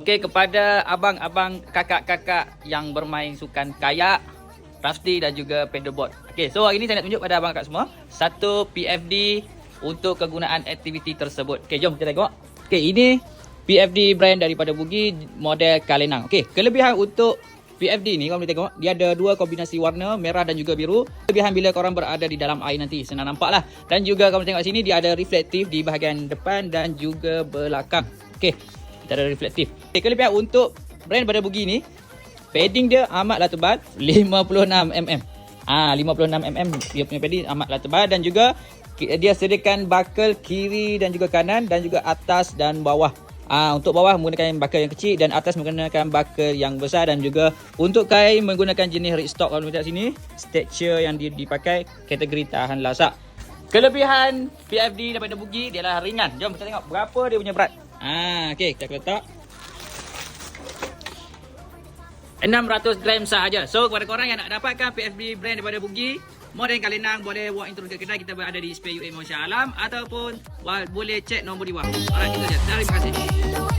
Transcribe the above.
Okey kepada abang-abang kakak-kakak yang bermain sukan kayak, rafting dan juga paddleboard. Okey, so hari ni saya nak tunjuk pada abang kakak semua satu PFD untuk kegunaan aktiviti tersebut. Okey, jom kita tengok. Okey, ini PFD brand daripada Bugi model Kalenang. Okey, kelebihan untuk PFD ni korang boleh tengok dia ada dua kombinasi warna merah dan juga biru. Kelebihan bila korang berada di dalam air nanti senang nampak lah. Dan juga korang tengok sini dia ada reflektif di bahagian depan dan juga belakang. Okey, kita ada reflektif. Okay, kelebihan untuk brand pada Bugi ni padding dia amatlah tebal 56mm. Ah 56mm dia punya padding amatlah tebal dan juga dia sediakan buckle kiri dan juga kanan dan juga atas dan bawah. Ah untuk bawah menggunakan buckle yang kecil dan atas menggunakan buckle yang besar dan juga untuk kain menggunakan jenis ripstock kalau lihat sini stature yang di- dipakai kategori tahan lasak. Kelebihan PFD daripada Bugi dia adalah ringan. Jom kita tengok berapa dia punya berat. Ah okey kita letak 600 gram sahaja. So kepada korang yang nak dapatkan PFB brand daripada Bugi, model Kalenang boleh walk in to dekat kedai kita berada di SPUA Masya Alam ataupun boleh cek nombor di bawah. Alright, itu saja. Terima kasih.